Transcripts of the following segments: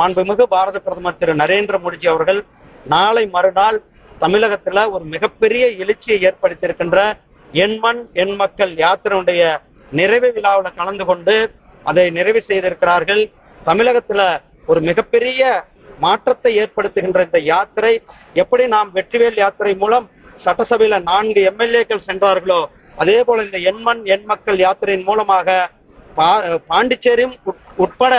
மாண்புமிகு பாரத பிரதமர் திரு நரேந்திர மோடிஜி அவர்கள் நாளை மறுநாள் தமிழகத்துல ஒரு மிகப்பெரிய எழுச்சியை ஏற்படுத்தியிருக்கின்ற எண்மண் எண் மக்கள் யாத்திரையுடைய நிறைவு விழாவில் கலந்து கொண்டு அதை நிறைவு செய்திருக்கிறார்கள். தமிழகத்துல ஒரு மிகப்பெரிய மாற்றத்தை ஏற்படுத்துகின்ற இந்த யாத்திரை எப்படி நாம் வெற்றிவேல் யாத்திரை மூலம் சட்டசபையில நான்கு எம்எல்ஏக்கள் சென்றார்களோ அதே போல இந்த எண்மண் எண் மக்கள் யாத்திரையின் மூலமாக பா- பாண்டிச்சேரியும் உட்- உட்பட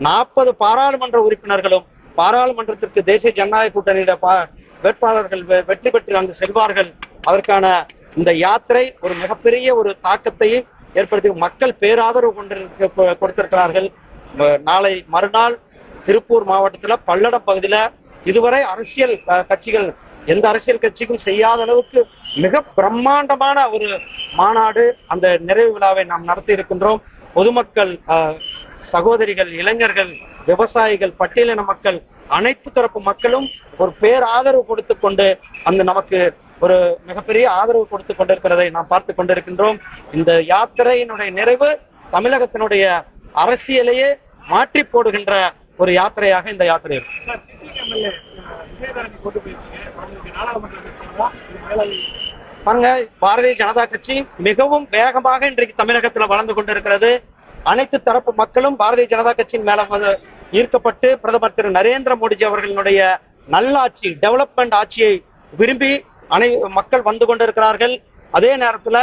நாற்பது பாராளுமன்ற உறுப்பினர்களும் பாராளுமன்றத்திற்கு தேசிய ஜனநாயக கூட்டணியிட வேட்பாளர்கள் வெ- வெற்றி பெற்று அங்கு செல்வார்கள். அதற்கான இந்த யாத்திரை ஒரு மிகப்பெரிய ஒரு தாக்கத்தையும் ஏற்படுத்தி மக்கள் பேராதரவு கொண்டிருக்க கொ- கொடுத்திருக்கிறார்கள். நாளை மறுநாள் திருப்பூர் மாவட்டத்துல பல்லடம் பகுதியில இதுவரை அரசியல் கட்சிகள் எந்த அரசியல் கட்சிக்கும் செய்யாத அளவுக்கு மிக பிரம்மாண்டமான ஒரு மாநாடு அந்த நிறைவு விழாவை நாம் நடத்தி இருக்கின்றோம். பொதுமக்கள் சகோதரிகள் இளைஞர்கள் விவசாயிகள் பட்டியலின மக்கள் அனைத்து தரப்பு மக்களும் ஒரு பேர் ஆதரவு கொடுத்து கொண்டு அந்த நமக்கு ஒரு மிகப்பெரிய ஆதரவு கொடுத்து கொண்டிருக்கிறதை நாம் பார்த்து கொண்டிருக்கின்றோம். இந்த யாத்திரையினுடைய நிறைவு தமிழகத்தினுடைய அரசியலையே மாற்றி போடுகின்ற ஒரு யாத்திரையாக இந்த யாத்திரை இருக்கும். பாருங்க பாரதிய ஜனதா கட்சி மிகவும் வேகமாக இன்றைக்கு தமிழகத்துல வளர்ந்து கொண்டிருக்கிறது. அனைத்து தரப்பு மக்களும் பாரதிய ஜனதா கட்சியின் மேல ஈர்க்கப்பட்டு பிரதமர் திரு நரேந்திர மோடிஜி அவர்களுடைய நல்லாட்சி டெவலப்மெண்ட் ஆட்சியை விரும்பி அனை மக்கள் வந்து கொண்டிருக்கிறார்கள். அதே நேரத்தில்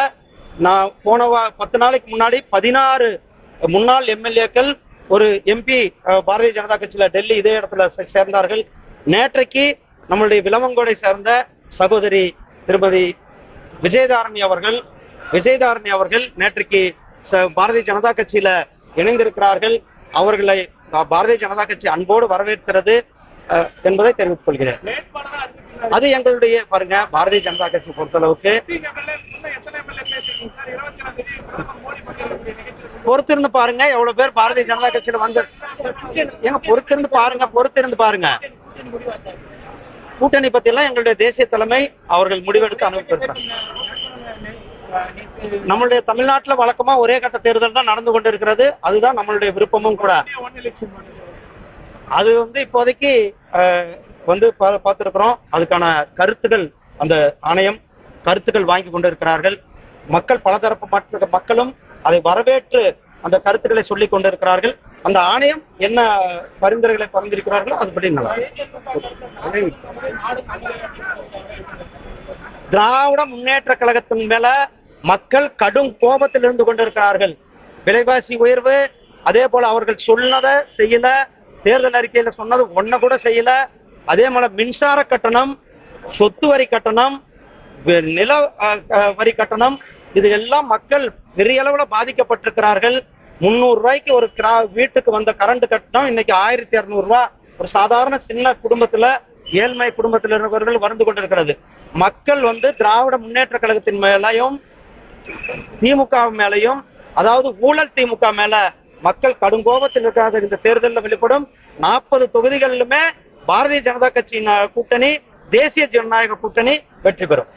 நான் போனவா பத்து நாளைக்கு முன்னாடி பதினாறு முன்னாள் எம்எல்ஏக்கள் ஒரு எம்பி பாரதிய ஜனதா கட்சியில டெல்லி இதே இடத்துல சே- சேர்ந்தார்கள். நேற்றைக்கு நம்மளுடைய விலவங்கோடை சேர்ந்த சகோதரி திருமதி விஜயதாரணி அவர்கள் விஜயதாரணி அவர்கள் நேற்றைக்கு பாரதிய ஜனதா கட்சியில இணைந்திருக்கிறார்கள். அவர்களை பாரதிய ஜனதா கட்சி அன்போடு வரவேற்கிறது என்பதை தெரிவித்துக் கொள்கிறேன். அது எங்களுடைய பாருங்க பாரதிய ஜனதா கட்சி பொறுத்தளவுக்கு. பொறுத்திருந்து பாருங்க எவ்வளவு பேர் பாரதிய ஜனதா கட்சியில வந்து ஏங்க பொறுத்திருந்து பாருங்க பொறுத்திருந்து பாருங்க. கூட்டணி பத்தி எல்லாம் எங்களுடைய தேசிய தலைமை அவர்கள் முடிவெடுத்து அனுப்பியிருக்கிறார் நம்மளுடைய தமிழ்நாட்டுல வழக்கமா ஒரே கட்ட தேர்தல் தான் நடந்து கொண்டிருக்கிறது. அதுதான் நம்மளுடைய விருப்பமும் கூட. அது வந்து இப்போதைக்கு வந்து பா- பார்த்திருக்கிறோம். அதுக்கான கருத்துக்கள் அந்த ஆணையம் கருத்துக்கள் வாங்கி கொண்டிருக்கிறார்கள். மக்கள் பலதரப்பு மற்ற மக்களும் அதை வரவேற்று அந்த கருத்துக்களை சொல்லிக் கொண்டிருக்கிறார்கள். அந்த ஆணையம் என்ன பரிந்துரைகளை பரிந்துரைக்கிறார்களோ அதுபடி நல்லா. திராவிட முன்னேற்ற கழகத்தின் மேல மக்கள் கடும் கோபத்தில் இருந்து கொண்டிருக்கிறார்கள். விலைவாசி உயர்வு அதே போல அவர்கள் சொன்னதை செய்யல. தேர்தல் அறிக்கையில சொன்னது ஒன்ன கூட செய்யல. அதே போல மின்சார கட்டணம் சொத்து வரி கட்டணம் நில வரி கட்டணம் இது எல்லாம் மக்கள் பெரிய அளவுல பாதிக்கப்பட்டிருக்கிறார்கள். முந்நூறு ரூபாய்க்கு ஒரு கிரா வீட்டுக்கு வந்த கரண்ட் கட்டணம் இன்னைக்கு ஆயிரத்தி இருநூறு ஒரு சாதாரண சின்ன குடும்பத்துல ஏழ்மை குடும்பத்தில் இருக்கிறவர்கள் வருந்து கொண்டிருக்கிறது. மக்கள் வந்து திராவிட முன்னேற்ற கழகத்தின் மேலையும் திமுக மேலையும் அதாவது ஊழல் திமுக மேல மக்கள் கடும் கோபத்தில் இருக்கிறார்கள். இந்த தேர்தலில் வெளிப்படும் நாற்பது தொகுதிகளிலுமே பாரதிய ஜனதா கட்சியின் கூட்டணி தேசிய ஜனநாயக கூட்டணி வெற்றி பெறும்.